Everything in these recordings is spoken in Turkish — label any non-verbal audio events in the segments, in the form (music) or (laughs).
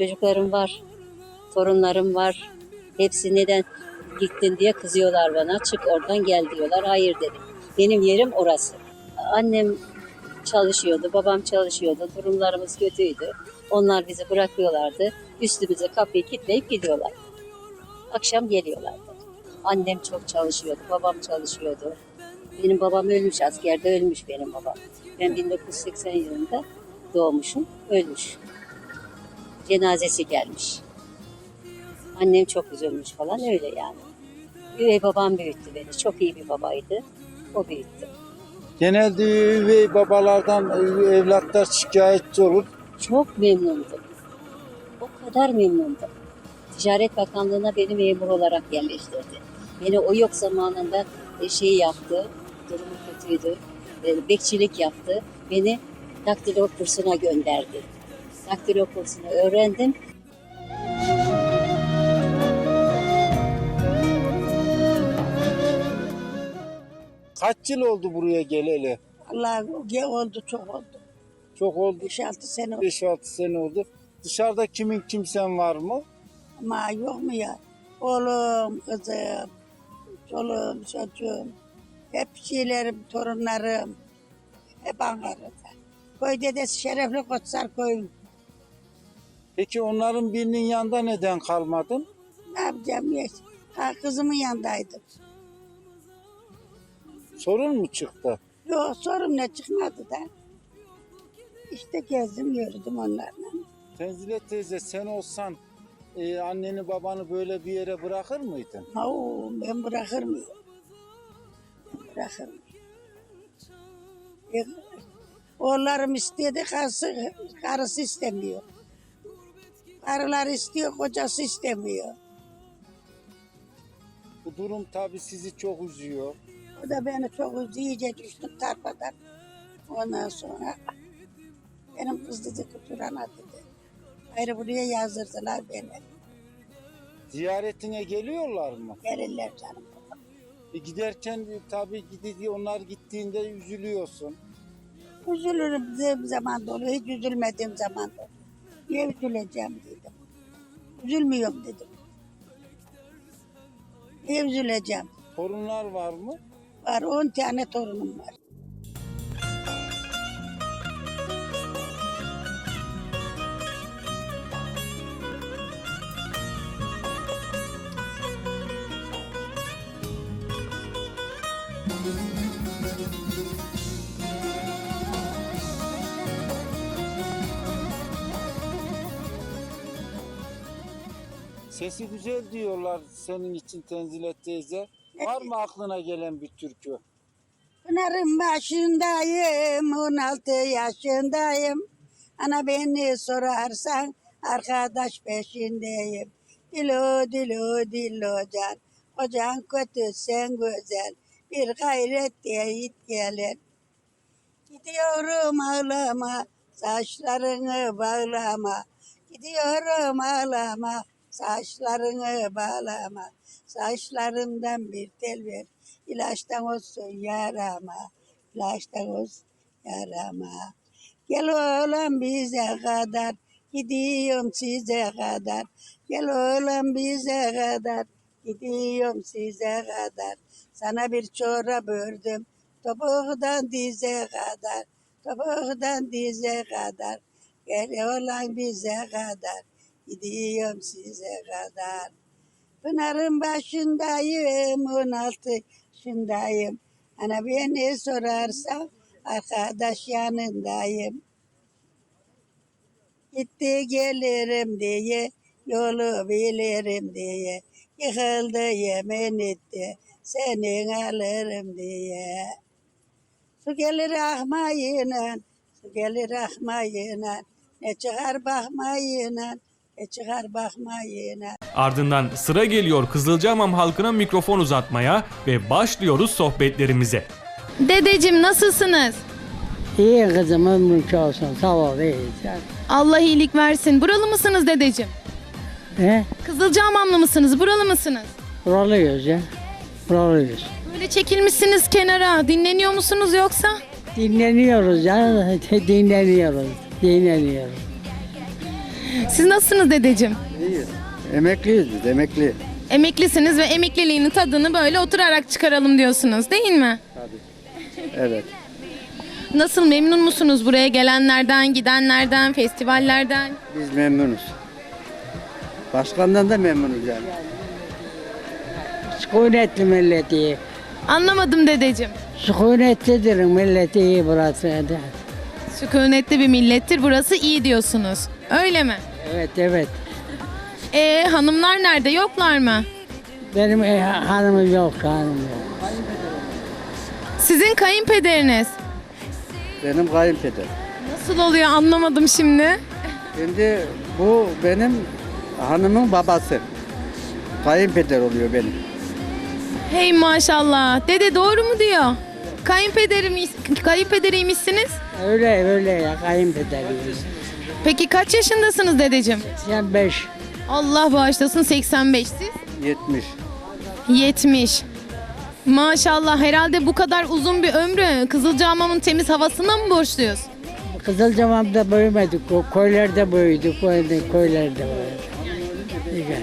Çocuklarım var, torunlarım var. Hepsi neden gittin diye kızıyorlar bana. Çık oradan gel diyorlar. Hayır dedim. Benim yerim orası. Annem çalışıyordu, babam çalışıyordu. Durumlarımız kötüydü. Onlar bizi bırakıyorlardı. Üstümüze kapıyı kilitleyip gidiyorlar. Akşam geliyorlardı. Annem çok çalışıyordu, babam çalışıyordu. Benim babam ölmüş, askerde ölmüş benim babam. Ben 1980 yılında doğmuşum, ölmüş. Cenazesi gelmiş. Annem çok üzülmüş falan öyle yani. Üvey babam büyüttü beni. Çok iyi bir babaydı. O büyüttü. Genelde üvey babalardan evlatlar şikayetçi olur. Çok memnundum. O kadar memnundum. Ticaret Bakanlığı'na beni memur olarak yerleştirdi. Beni o yok zamanında e, şey yaptı, durumu kötüydü, e, bekçilik yaptı. Beni daktilo kursuna gönderdi. Daktilo kursunu öğrendim. Kaç yıl oldu buraya geleli? Allah ge oldu çok oldu. Çok oldu. 5-6 sene oldu. 5-6 sene oldu. Dışarıda kimin kimsen var mı? ama yok mu ya? Oğlum, kızım, çoluğum, çocuğum, hep şeylerim, torunlarım, hep Ankara'da. Köy dedesi şerefli Koçsar köyüm. Peki onların birinin yanında neden kalmadın? Ne yapacağım ya? Ha, kızımın yanındaydım. Sorun mu çıktı? Yok sorun ne çıkmadı da. İşte gezdim yürüdüm onlarla. Tenzile teyze sen olsan e, anneni babanı böyle bir yere bırakır mıydın? Oo, ben bırakır mıyım? Bırakır mıyım? E, Oğullarım istedi, karısı, karısı istemiyor. Karılar istiyor, kocası istemiyor. Bu durum tabii sizi çok üzüyor. O da beni çok üzdü, iyice düştüm tarpadan. Ondan sonra benim kız dedi ki Turan'a dedi. Ayrı buraya yazdırdılar beni. Ziyaretine geliyorlar mı? Gelirler canım. E, giderken tabii gidi, onlar gittiğinde üzülüyorsun. Üzülürüm dediğim zaman da oluyor, hiç üzülmediğim zaman da oluyor. Niye üzüleceğim dedim. Üzülmüyorum dedim. Niye üzüleceğim? Torunlar var mı? Var 10 tane torunum var. Sesi güzel diyorlar senin için Tenzile teyze. Var mı aklına gelen bir türkü? Pınarın başındayım, 16 yaşındayım. Ana beni sorarsan arkadaş peşindeyim. Dilo dilo dilo can, kocan kötü sen güzel. Bir gayret deyit gelin. Gidiyorum ağlama, saçlarını bağlama. Gidiyorum ağlama, saçlarını bağlama. Saçlarımdan bir tel ver, ilaçtan olsun yarama. İlaçtan olsun yarama. Gel oğlum bize kadar, gidiyorum size kadar. Gel oğlum bize kadar, gidiyorum size kadar. Sana bir çorap ördüm, topuktan dize kadar. Topuktan dize kadar. Gel oğlum bize kadar, gidiyorum size kadar. Pınarın başındayım, 16 yaşındayım. Ana beni sorarsan arkadaş yanındayım. Gitti gelirim diye, yolu bilirim diye. Yıkıldı yemin etti, senin alırım diye. Su gelir ahmayla, su gelir ahmayla. Ne çıkar bakmayla, ne çıkar bakmayla. Ardından sıra geliyor Kızılcahamam halkına mikrofon uzatmaya ve başlıyoruz sohbetlerimize. Dedeciğim nasılsınız? İyi kızım ömrün olsun sağ ol iyi. Sen, Allah iyilik versin. Buralı mısınız dedeciğim? he? Kızılcahamamlı mısınız? Buralı mısınız? Buralıyız ya. Buralıyız. Böyle çekilmişsiniz kenara. Dinleniyor musunuz yoksa? Dinleniyoruz ya. (laughs) Dinleniyoruz. Dinleniyoruz. Siz nasılsınız dedeciğim? Emekliyiz biz, emekli. Emeklisiniz ve emekliliğinin tadını böyle oturarak çıkaralım diyorsunuz değil mi? Evet. Nasıl memnun musunuz buraya gelenlerden, gidenlerden, festivallerden? Biz memnunuz. Başkandan da memnunuz yani. Sükunetli milleti. Anlamadım dedeciğim. Sükunetlidir milleti iyi burası. Sükunetli bir millettir burası iyi diyorsunuz. Öyle mi? Evet evet. Ee hanımlar nerede yoklar mı? Benim e, hanımım yok hanım yok. Sizin kayınpederiniz. Benim kayınpeder. Nasıl oluyor anlamadım şimdi. Şimdi bu benim hanımın babası. Kayınpeder oluyor benim. Hey maşallah. Dede doğru mu diyor? Kayınpederim, kayınpederiymişsiniz. Öyle öyle ya kayınpederim. Peki kaç yaşındasınız dedeciğim? Sen beş. Allah bağışlasın 85 siz? 70. 70. Maşallah herhalde bu kadar uzun bir ömrü Kızılcahamam'ın temiz havasına mı borçluyuz? Kızılcamam'da büyümedik. O köylerde büyüdük. Köylerde, köylerde büyüdük. Güzel.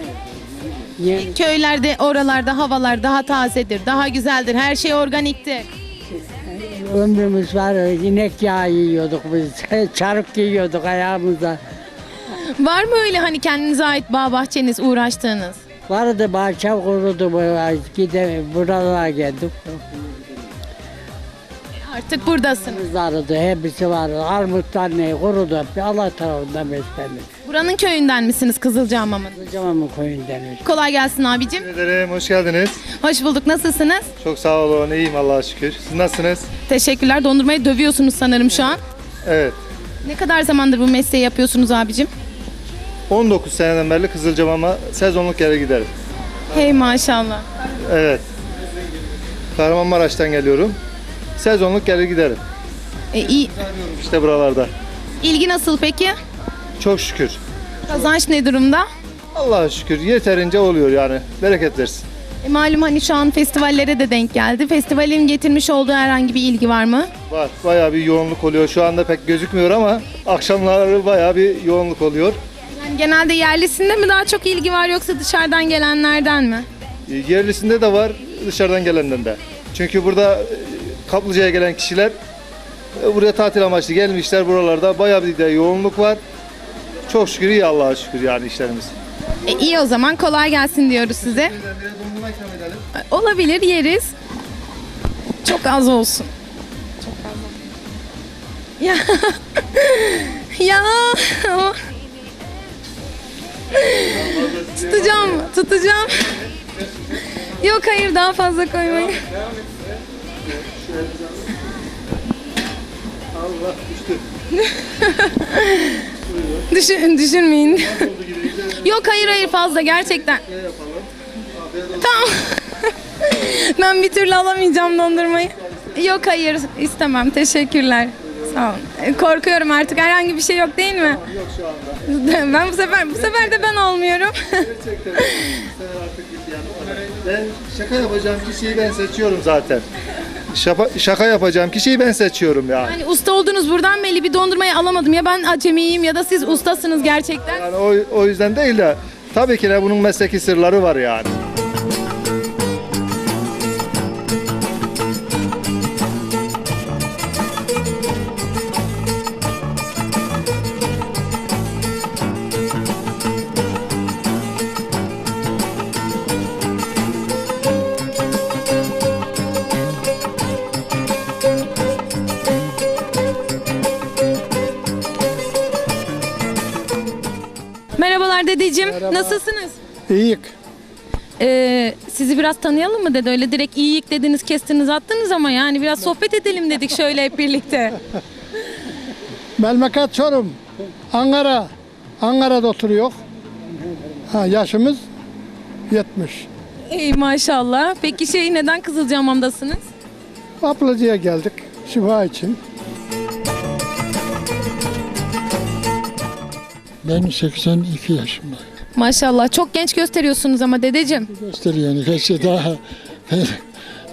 Ye- Köylerde, oralarda havalar daha tazedir, daha güzeldir, her şey organiktir. Ömrümüz var. inek yağı yiyorduk biz. (laughs) Çarık giyiyorduk ayağımıza. Var mı öyle hani kendinize ait bağ bahçeniz, uğraştığınız? Vardı bahçe kurudu. bu- Gide buralara geldik. Artık buradasınız. Vardı. Hepsi vardı. Armutlar ne kurudu. Allah tarafından beslendik. Buranın köyünden misiniz Kızılcahamam'ın? Kızılcamam'ın köyünden. Kolay gelsin abicim. Teşekkür ederim, hoş geldiniz. Hoş bulduk. Nasılsınız? Çok sağ olun, iyiyim Allah'a şükür. Siz nasılsınız? Teşekkürler. Dondurmayı dövüyorsunuz sanırım şu an. Evet, Ne kadar zamandır bu mesleği yapıyorsunuz abicim? 19 seneden beri Kızılcamam'a sezonluk yere giderim. Hey maşallah. Evet. Kahramanmaraş'tan geliyorum. Sezonluk yere giderim. E, iyi. İşte buralarda. İlgi nasıl peki? Çok şükür. Kazanç ne durumda? Allah'a şükür yeterince oluyor yani. Bereket versin. E, malum hani şu an festivallere de denk geldi. Festivalin getirmiş olduğu herhangi bir ilgi var mı? Var, bayağı bir yoğunluk oluyor. Şu anda pek gözükmüyor ama akşamları bayağı bir yoğunluk oluyor. Yani genelde yerlisinde mi daha çok ilgi var yoksa dışarıdan gelenlerden mi? E, Yerlisinde de var, dışarıdan gelenden de. Çünkü burada e, Kaplıca'ya gelen kişiler e, buraya tatil amaçlı gelmişler buralarda. Bayağı bir de yoğunluk var. Çok şükür iyi Allah'a şükür yani işlerimiz. E, iyi o zaman kolay gelsin diyoruz size. Olabilir yeriz. Çok az olsun. Çok az olsun. Ya. (laughs) ya. tutacağım, tutacağım. Yok hayır daha fazla koymayın. (laughs) Düşün, düşürmeyin. (laughs) Yok hayır hayır fazla gerçekten. Tamam. (laughs) ben bir türlü alamayacağım dondurmayı. Yok hayır istemem teşekkürler. Sağ olun. E, Korkuyorum artık herhangi bir şey yok değil mi? Yok şu anda. (laughs) Ben bu sefer bu sefer de ben olmuyorum. Gerçekten Ben şaka yapacağım kişiyi ben seçiyorum zaten. Şaka, şaka yapacağım kişiyi ben seçiyorum yani. hani usta oldunuz buradan belli bir dondurmayı alamadım ya ben acemiyim ya da siz ustasınız gerçekten. Yani o, o yüzden değil de tabii ki de bunun mesleki sırları var yani. Merhabalar dedeciğim nasılsınız? İyiyik. Ee, sizi biraz tanıyalım mı dedi öyle direkt iyiyik dediniz kestiniz attınız ama yani biraz sohbet edelim dedik şöyle hep birlikte. (laughs) Memleket Çorum. Ankara. Ankara'da oturuyor. Ha, yaşımız 70. Ey maşallah. Peki şey neden Kızılcahamam'dasınız? Ablacıya geldik şifa için. Ben 82 yaşındayım. Maşallah çok genç gösteriyorsunuz ama dedeciğim. Gösteriyor. Keşke daha (laughs)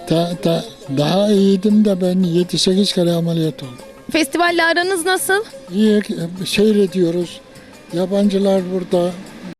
Da, da, daha iyiydim de ben 7-8 kere ameliyat oldum. Festivalle aranız nasıl? İyi seyrediyoruz. Yabancılar burada.